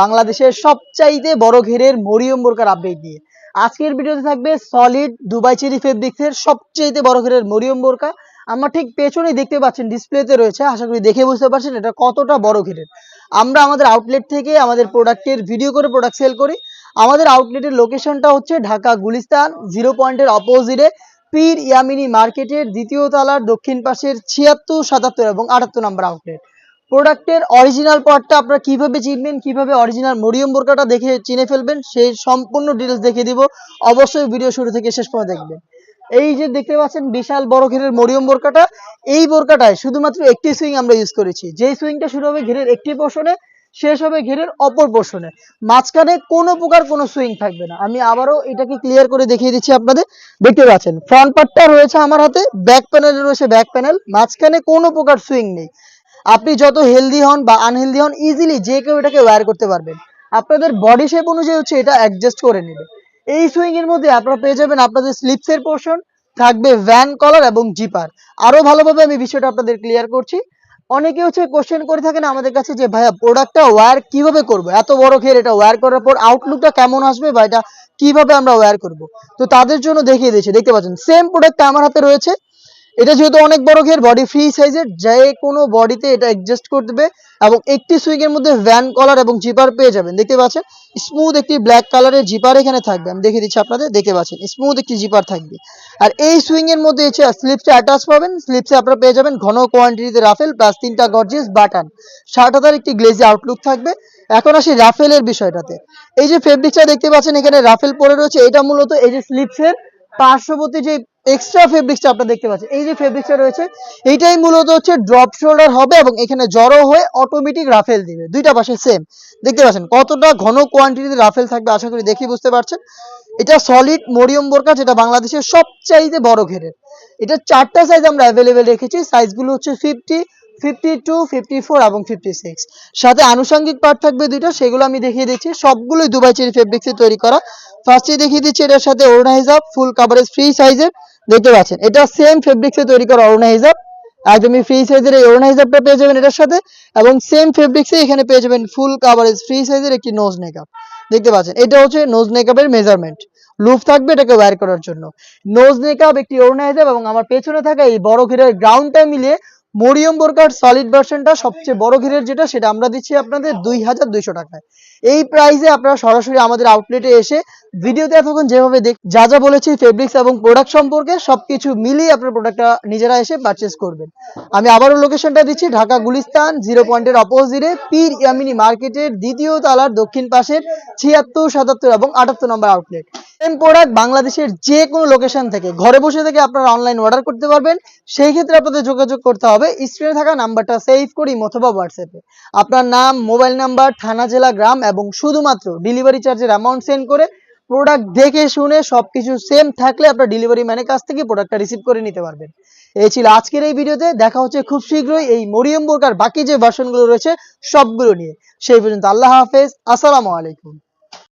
বাংলাদেশের সবচাইতে বড় ঘেরের মরিয়ম বোরকার আপডেট নিয়ে। আজকের ভিডিওতে থাকবে সলিড দুবাই চেরি ফেব্রিক্সের সবচাইতে বড় ঘেরের মরিয়ম বোরকা। আমরা ঠিক পেছনে দেখতে পাচ্ছেন ডিসপ্লেতে রয়েছে। আশা করি দেখে বুঝতে পারছেন এটা কতটা বড় ঘেরের। আমরা আমাদের আউটলেট থেকে আমাদের প্রোডাক্টের ভিডিও করে প্রোডাক্ট সেল করি। আমাদের আউটলেটের লোকেশনটা হচ্ছে ঢাকা গুলিস্তান জিরো পয়েন্টের অপোজিটে পীর ইয়ামিনী মার্কেটের দ্বিতীয় তলার দক্ষিণ পাশের ছিয়াত্তর, সাতাত্তর এবং আটাত্তর নম্বর আউটলেট প্রোডাক্টের অরিজিনাল পার্টটা আপনারা কীভাবে চিনবেন, কীভাবে অরিজিনাল মরিয়ম বোরকাটা দেখে চিনে ফেলবেন, সেই সম্পূর্ণ ডিটেলস দেখিয়ে দিব। অবশ্যই ভিডিও শুরু থেকে শেষ পর্যন্ত দেখবেন। এই যে দেখতে পাচ্ছেন, বিশাল বড় ঘেরের মরিয়ম বোরকাটা। এই বোরকাটায় শুধুমাত্র একটি সুইং আমরা ইউজ করেছি। যেই সুইংটা শুরু হবে ঘেরের একটি পোর্শনে শেষ হবে ঘেরের অপর পোর্শনে মাঝখানে কোনো প্রকার কোনো সুইং থাকবে না। আমি আবারও এটাকে ক্লিয়ার করে দেখিয়ে দিচ্ছি আপনাদের। দেখতে পাচ্ছেন ফ্রন্ট পার্টটা রয়েছে আমার হাতে ব্যাক প্যানেলে রয়েছে ব্যাক প্যানেল মাঝখানে কোনো প্রকার সুইং নেই। আপনি যত হেলদি হন বা আনহেলদি হন ইজিলি যে কেউ এটাকে ওয়্যার করতে পারবেন। আপনাদের বডি শেপ অনুযায়ী হচ্ছে এটা অ্যাডজাস্ট করে নেবে। এই সুইং এর মধ্যে আপনারা পেয়ে যাবেন আপনাদের স্লিপসের পোর্শন থাকবে ভ্যান কলার এবং জিপার আরও ভালোভাবে আমি বিষয়টা আপনাদের ক্লিয়ার করছি। অনেকে হচ্ছে কোশ্চেন করে থাকেন আমাদের কাছে যে, ভাইয়া প্রোডাক্টটা ওয়্যার কীভাবে করব? এত বড় ঘের এটা ওয়্যার করার পর আউটলুকটা কেমন আসবে বা এটা কীভাবে আমরা ওয়্যার করব? তো তাদের জন্য দেখিয়ে দিয়েছি, দেখতে পাচ্ছেন। সেম প্রোডাক্টটা আমার হাতে রয়েছে। এটা যেহেতু অনেক বড় ঘের বডি ফ্রি সাইজের যে কোনো বডিতে এটা অ্যাডজাস্ট করবে এবং একটি সুইং এর মধ্যে ভ্যান কলার এবং জিপার পেয়ে যাবেন। দেখতে পাচ্ছেন? স্মুথ একটি ব্ল্যাক কালারের জিপার এখানে থাকবে। আমি দেখে দিচ্ছি আপনাদের, দেখতে পাচ্ছেন? স্মুথ একটি জিপার থাকবে। আর এই সুইং এর মধ্যে হচ্ছে স্লিপসে অ্যাটাচ পাবেন। স্লিপসে আপনারা পেয়ে যাবেন ঘন কোয়ান্টিটিতে রাফেল প্লাস তিনটা গর্জেস বাটান ষাট হাজার একটি গ্লেজি আউটলুক থাকবে। এখন আসি রাফেলের বিষয়টাতে। এই যে ফেব্রিকটা দেখতে পাচ্ছেন, এখানে রাফেল পরে রয়েছে। এটা মূলত এই যে স্লিপসের পার্শ্ববর্তী যে এক্সট্রা ফেব্রিক্সটা আপনারা দেখতে পাচ্ছেন। এই যে ফেব্রিক্সটা রয়েছে, এইটাই মূলত হচ্ছে ড্রপ শোল্ডার হবে এবং এখানে জড়ো হয়ে অটোমেটিক রাফেল দিবে। দুইটা পাশে সেম দেখতে পাচ্ছেন কতটা ঘন কোয়ান্টিটিতে রাফেল থাকবে, আশা করি দেখি বুঝতে পারছেন। এটা সলিড মরিয়ম বোরকা যেটা বাংলাদেশের সবচাইতে বড় ঘেরের। এটা চারটা সাইজ আমরা অ্যাভেলেবেল রেখেছি সাইজগুলো হচ্ছে fifty fifty two fifty four এবং ফিফটি সিক্স সাথে আনুষঙ্গিক পার্ট থাকবে দুইটা, সেগুলো আমি দেখিয়ে দিচ্ছি। সবগুলোই দুবাই চেরি ফেব্রিক্সে তৈরি করা। ফার্স্টে দেখিয়ে দিচ্ছি এটার সাথে ওড়না হিসাব ফুল কাভারেজ ফ্রি সাইজের দেখতে পাচ্ছেন। এটা সেম ফেব্রিক্সে তৈরি করা ওড়না হিজাব একদমই ফ্রি সাইজের এই ওড়না হিজাবটা পেয়ে যাবেন এটার সাথে। এবং সেম ফেব্রিক্সে এখানে পেয়ে যাবেন ফুল কাভারেজ ফ্রি সাইজের একটি নোজ মেকআপ দেখতে পাচ্ছেন, এটা হচ্ছে নোজ মেকআপের মেজারমেন্ট লুপ থাকবে এটাকে ওয়্যার করার জন্য। নোজ মেকআপ একটি ওড়না হিজাব এবং আমার পেছনে থাকা এই বড় ঘিরের গ্রাউন্ডটা মিলিয়ে মরিয়ম বোরকার সলিড ভার্সনটা সবচেয়ে বড় ঘিরের যেটা, সেটা আমরা দিচ্ছি আপনাদের দুই হাজার দুইশো টাকায়। এই প্রাইসে আপনারা সরাসরি আমাদের আউটলেটে এসে ভিডিওতে এতক্ষণ যেভাবে দেখ যা যা বলেছি ফেব্রিক্স এবং প্রোডাক্ট সম্পর্কে সবকিছু মিলিয়ে আপনার প্রোডাক্টটা নিজেরা এসে পারচেস করবেন। আমি আবারও লোকেশনটা দিচ্ছি, ঢাকা গুলিস্তান জিরো পয়েন্টের অপোজিটে পীর ইয়ামিনী মার্কেটের দ্বিতীয় তালার দক্ষিণ পাশের ছিয়াত্তর, সাতাত্তর এবং আটাত্তর নম্বর আউটলেট সেম প্রোডাক্ট বাংলাদেশের যে কোনো লোকেশন থেকে, ঘরে বসে থেকে আপনারা অনলাইন অর্ডার করতে পারবেন। সেই ক্ষেত্রে আপনাদের যোগাযোগ করতে হবে। স্ক্রিনে থাকা নাম্বারটা সেভ করি অথবা হোয়াটসঅ্যাপে আপনার নাম মোবাইল নাম্বার থানা, জেলা, গ্রাম এবং শুধুমাত্র ডেলিভারি চার্জের অ্যামাউন্ট সেন্ড করে প্রোডাক্ট দেখে শুনে সবকিছু সেম থাকলে আপনার ডেলিভারি ম্যানের কাছ থেকে প্রোডাক্টটা রিসিভ করে নিতে পারবেন। এই ছিল আজকের এই ভিডিওতে। দেখা হচ্ছে খুব শীঘ্রই এই মরিয়ম বোরকার বাকি যে ভার্সনগুলো রয়েছে সবগুলো নিয়ে। সেই পর্যন্ত আল্লাহ হাফেজ। আসসালামু আলাইকুম।